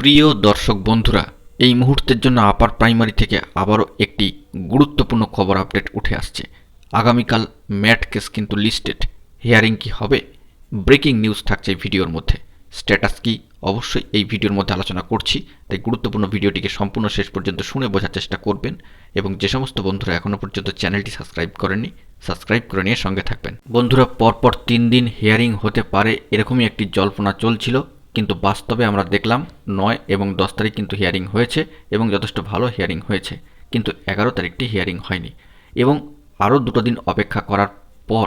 প্রিয় দর্শক বন্ধুরা, এই মুহূর্তের জন্য আপার প্রাইমারি থেকে আবারও একটি গুরুত্বপূর্ণ খবর আপডেট উঠে আসছে। আগামীকাল ম্যাট কেস কিন্তু লিস্টেড। হিয়ারিং কি হবে? ব্রেকিং নিউজ থাকছে ভিডিওর মধ্যে। স্ট্যাটাস কি? অবশ্যই এই ভিডিওর মধ্যে আলোচনা করছি। তাই গুরুত্বপূর্ণ ভিডিওটিকে সম্পূর্ণ শেষ পর্যন্ত শুনে বোঝার চেষ্টা করবেন এবং যে সমস্ত বন্ধুরা এখনও পর্যন্ত চ্যানেলটি সাবস্ক্রাইব করেননি, সাবস্ক্রাইব করে নিয়ে সঙ্গে থাকবেন। বন্ধুরা, পরপর তিন দিন হিয়ারিং হতে পারে এরকমই একটি জল্পনা চলছিল। কিন্তু বাস্তবে আমরা দেখলাম নয় এবং দশ তারিখ কিন্তু হিয়ারিং হয়েছে এবং যথেষ্ট ভালো হিয়ারিং হয়েছে, কিন্তু এগারো তারিখটি হিয়ারিং হয়নি এবং আরও দুটো দিন অপেক্ষা করার পর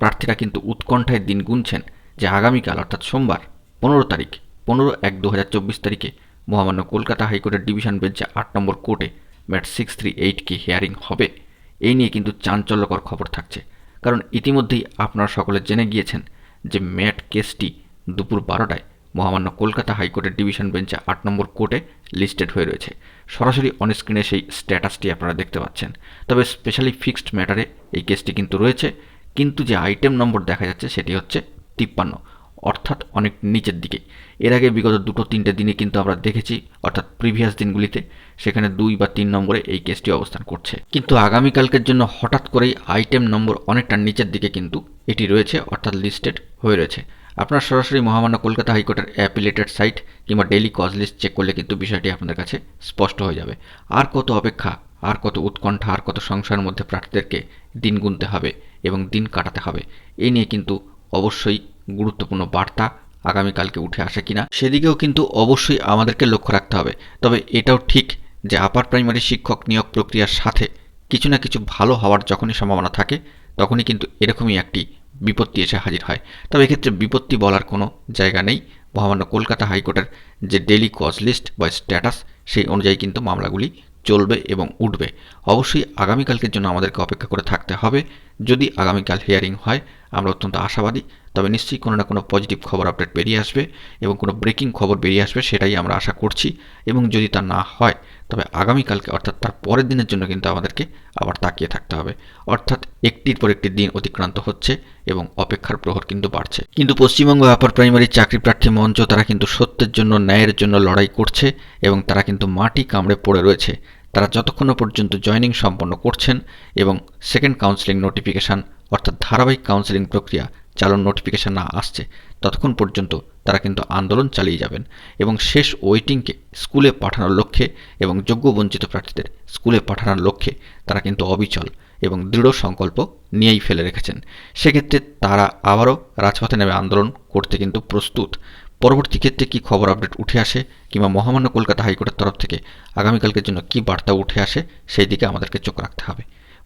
প্রার্থীরা কিন্তু উৎকণ্ঠায় দিন গুনছেন যে আগামীকাল অর্থাৎ সোমবার পনেরো তারিখ, পনেরো এক দু হাজার চব্বিশ তারিখে মহামান্য কলকাতা হাইকোর্টের ডিভিশন বেঞ্চে আট নম্বর কোর্টে ম্যাট সিক্স থ্রি এইট কি হিয়ারিং হবে, এই নিয়ে কিন্তু চাঞ্চল্যকর খবর থাকছে। কারণ ইতিমধ্যেই আপনারা সকলে জেনে গিয়েছেন যে ম্যাট কেসটি দুপুর বারোটায় মহামান্য কলকাতা হাইকোর্টের ডিভিশন বেঞ্চে আট নম্বর কোর্টে লিস্টেড হয়ে রয়েছে। সরাসরি অনস্ক্রিনে সেই স্ট্যাটাসটি আপনারা দেখতে পাচ্ছেন। তবে স্পেশালি ফিক্সড ম্যাটারে এই কেসটি কিন্তু রয়েছে। কিন্তু যে আইটেম নম্বর দেখা যাচ্ছে সেটি হচ্ছে তিপ্পান্ন, অর্থাৎ অনেক নিচের দিকে। এর আগে বিগত দুটো তিনটে দিনে কিন্তু আমরা দেখেছি, অর্থাৎ প্রিভিয়াস দিনগুলিতে, সেখানে দুই বা তিন নম্বরে এই কেসটি অবস্থান করছে। কিন্তু আগামীকালকের জন্য হঠাৎ করেই আইটেম নম্বর অনেকটা নিচের দিকে কিন্তু এটি রয়েছে, অর্থাৎ লিস্টেড হয়ে রয়েছে। আপনার সরাসরি মহামান্য কলকাতা হাইকোর্টের অ্যাপিলেটেড সাইট কিংবা ডেইলি কজ লিস্ট চেক করলে কিন্তু বিষয়টি আপনাদের কাছে স্পষ্ট হয়ে যাবে। আর কত অপেক্ষা, আর কত উৎকণ্ঠা, আর কত সংশয়ের মধ্যে প্রার্থীদেরকে দিন গুনতে হবে এবং দিন কাটাতে হবে এই নিয়ে কিন্তু অবশ্যই গুরুত্বপূর্ণ বার্তা আগামীকালকে উঠে আসে কিনা সেদিকেও কিন্তু অবশ্যই আমাদেরকে লক্ষ্য রাখতে হবে। তবে এটাও ঠিক যে আপার প্রাইমারি শিক্ষক নিয়োগ প্রক্রিয়ার সাথে কিছু না কিছু ভালো হওয়ার যখনই সম্ভাবনা থাকে, তখনই কিন্তু এরকমই একটি বিপত্তি এসে হাজির হয়। তবে এক্ষেত্রে বিপত্তি বলার কোনো জায়গা নেই। মহামান্য কলকাতা হাইকোর্টের যে ডেলি কজ লিস্ট বা স্ট্যাটাস, সেই অনুযায়ী কিন্তু মামলাগুলি চলবে এবং উঠবে। অবশ্যই আগামীকালকের জন্য আমাদেরকে অপেক্ষা করে থাকতে হবে। যদি আগামীকাল হিয়ারিং হয়, আমরা অত্যন্ত আশাবাদী। তবে নিশ্চয়ই কোনো না কোনো পজিটিভ খবর আপডেট বেরিয়ে আসবে এবং কোনো ব্রেকিং খবর বেরিয়ে আসবে, সেটাই আমরা আশা করছি। এবং যদি তা না হয়, তবে আগামীকালকে অর্থাৎ তার পরের দিনের জন্য কিন্তু আমাদেরকে আবার তাকিয়ে থাকতে হবে। অর্থাৎ একটির পর একটি দিন অতিক্রান্ত হচ্ছে এবং অপেক্ষার প্রহর কিন্তু বাড়ছে। কিন্তু পশ্চিমবঙ্গ আপার প্রাইমারি চাকরি প্রার্থী মঞ্চ তারা কিন্তু সত্যের জন্য, ন্যায়ের জন্য লড়াই করছে এবং তারা কিন্তু মাটি কামড়ে পড়ে রয়েছে। তারা যতক্ষণ পর্যন্ত জয়নিং সম্পন্ন করছেন এবং সেকেন্ড কাউন্সিলিং নোটিফিকেশান অর্থাৎ ধারাবাহিক কাউন্সিলিং প্রক্রিয়া চালন নোটিফিকেশান না আসছে, ততক্ষণ পর্যন্ত তারা কিন্তু আন্দোলন চালিয়ে যাবেন এবং শেষ ওয়েটিংকে স্কুলে পাঠানোর লক্ষ্যে এবং যোগ্য বঞ্চিত প্রার্থীদের স্কুলে পাঠানোর লক্ষ্যে তারা কিন্তু অবিচল এবং দৃঢ় সংকল্প নিয়েই ফেলে রেখেছেন। সেক্ষেত্রে তারা আবারও রাজপথে নেমে আন্দোলন করতে কিন্তু প্রস্তুত। পরবর্তী ক্ষেত্রে কী খবর আপডেট উঠে আসে কিংবা মহামান্য কলকাতা হাইকোর্টের তরফ থেকে আগামীকালকের জন্য কী বার্তা উঠে আসে, সেই দিকে আমাদেরকে চোখ রাখতে হবে।